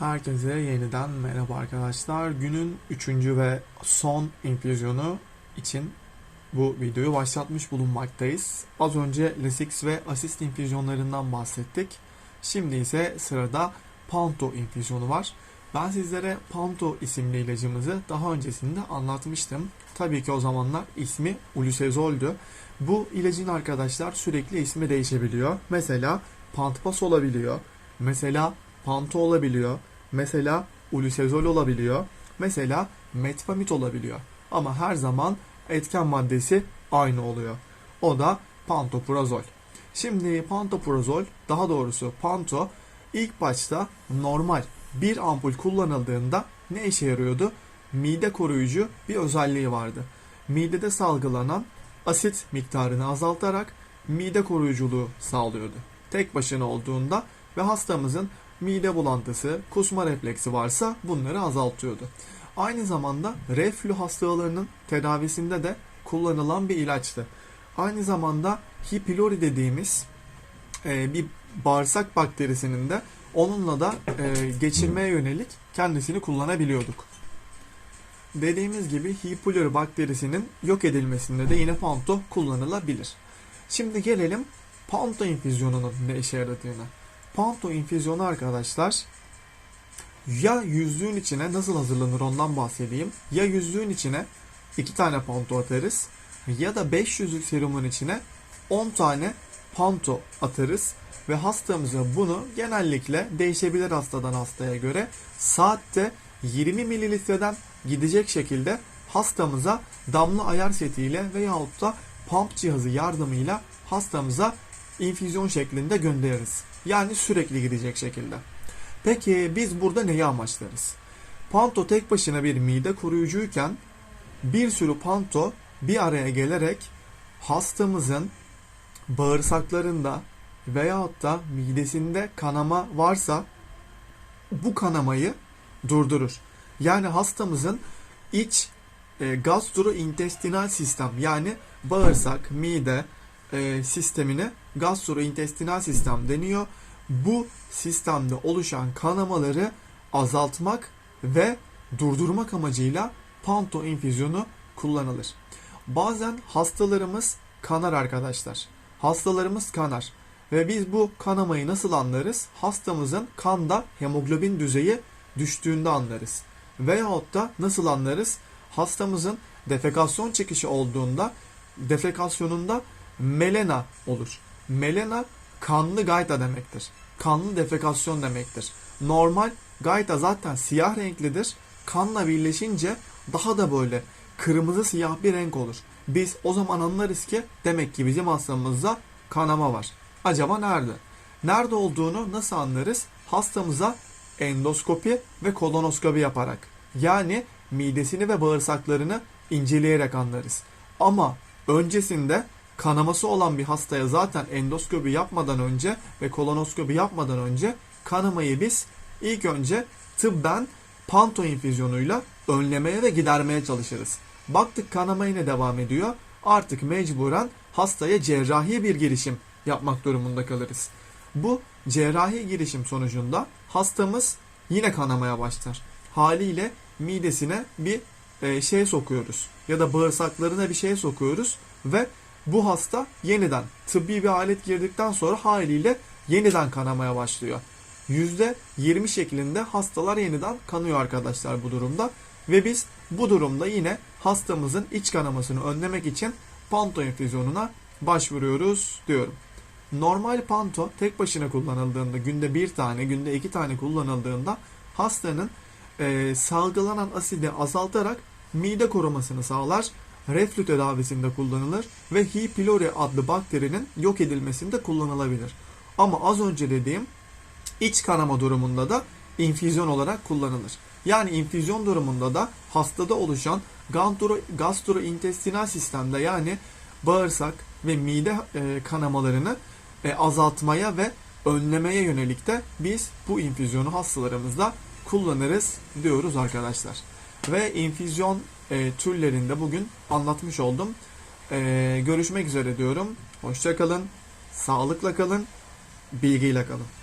Herkese yeniden merhaba arkadaşlar. Günün üçüncü ve son infüzyonu için bu videoyu başlatmış bulunmaktayız. Az önce Lasix ve asist infüzyonlarından bahsettik. Şimdi ise sırada Panto infüzyonu var. Ben sizlere Panto isimli ilacımızı daha öncesinde anlatmıştım. Tabii ki o zamanlar ismi Ulusezol'dü. Bu ilacın arkadaşlar sürekli ismi değişebiliyor. Mesela Pantpas olabiliyor. Mesela Panto olabiliyor. Mesela Ulusezol olabiliyor. Mesela Metpamit olabiliyor. Ama her zaman etken maddesi aynı oluyor. O da pantoprazol. Şimdi pantoprazol, daha doğrusu panto ilk başta normal bir ampul kullanıldığında ne işe yarıyordu? Mide koruyucu bir özelliği vardı. Midede salgılanan asit miktarını azaltarak mide koruyuculuğu sağlıyordu. Tek başına olduğunda ve hastamızın mide bulantısı, kusma refleksi varsa bunları azaltıyordu. Aynı zamanda reflü hastalarının tedavisinde de kullanılan bir ilaçtı. Aynı zamanda H. pylori dediğimiz e, bir bağırsak bakterisinin de onunla da e, geçirmeye yönelik kendisini kullanabiliyorduk. Dediğimiz gibi H. pylori bakterisinin yok edilmesinde de yine Panto kullanılabilir. Şimdi gelelim Panto infüzyonunun ne işe yaradığına. Panto infüzyonu arkadaşlar ya yüzlüğün içine nasıl hazırlanır ondan bahsedeyim. Ya yüzlüğün içine 2 tane panto atarız ya da 500'lük serumun içine 10 tane panto atarız ve hastamıza bunu genellikle değişebilir hastadan hastaya göre saatte 20 mililitreden gidecek şekilde hastamıza damla ayar setiyle veyahut da pump cihazı yardımıyla hastamıza infüzyon şeklinde göndeririz. Yani sürekli gidecek şekilde. Peki biz burada neyi amaçlarız? Panto tek başına bir mide koruyucuyken bir sürü panto bir araya gelerek hastamızın bağırsaklarında veyahut da midesinde kanama varsa bu kanamayı durdurur. Yani hastamızın iç e, gastrointestinal sistem yani bağırsak, mide e, sistemine gastrointestinal sistem deniyor. Bu sistemde oluşan kanamaları azaltmak ve durdurmak amacıyla panto infüzyonu kullanılır. Bazen hastalarımız kanar arkadaşlar. Hastalarımız kanar. Ve biz bu kanamayı nasıl anlarız? Hastamızın kanda hemoglobin düzeyi düştüğünde anlarız. Veyahut da nasıl anlarız? Hastamızın defekasyon çıkışı olduğunda defekasyonunda melena olur. Melena kanlı gayta demektir. Kanlı defekasyon demektir. Normal gayta zaten siyah renklidir. Kanla birleşince daha da böyle kırmızı siyah bir renk olur. Biz o zaman anlarız ki demek ki bizim hastamızda kanama var. Acaba nerede? Nerede olduğunu nasıl anlarız? Hastamıza endoskopi ve kolonoskopi yaparak. Yani midesini ve bağırsaklarını inceleyerek anlarız. Ama öncesinde kanaması olan bir hastaya zaten endoskopi yapmadan önce ve kolonoskopi yapmadan önce kanamayı biz ilk önce tıbben panto infüzyonuyla önlemeye ve gidermeye çalışırız. Baktık kanama yine devam ediyor. Artık mecburen hastaya cerrahi bir girişim yapmak durumunda kalırız. Bu cerrahi girişim sonucunda hastamız yine kanamaya başlar. Haliyle midesine bir e, şey sokuyoruz ya da bağırsaklarına bir şey sokuyoruz ve bu hasta yeniden tıbbi bir alet girdikten sonra haliyle yeniden kanamaya başlıyor. %20 şeklinde hastalar yeniden kanıyor arkadaşlar bu durumda ve biz bu durumda yine hastamızın iç kanamasını önlemek için panto infüzyonuna başvuruyoruz diyorum. Normal panto tek başına kullanıldığında günde bir tane, günde iki tane kullanıldığında hastanın e, salgılanan asidi azaltarak mide korumasını sağlar. Reflü tedavisinde kullanılır ve H. pylori adlı bakterinin yok edilmesinde kullanılabilir. Ama az önce dediğim iç kanama durumunda da infüzyon olarak kullanılır. Yani infüzyon durumunda da hastada oluşan gastro, gastrointestinal sistemde yani bağırsak ve mide e, kanamalarını e, azaltmaya ve önlemeye yönelik de biz bu infüzyonu hastalarımızda kullanırız diyoruz arkadaşlar. Ve infüzyon e, türlerinde bugün anlatmış oldum. E, görüşmek üzere diyorum. Hoşçakalın, sağlıkla kalın, bilgiyle kalın.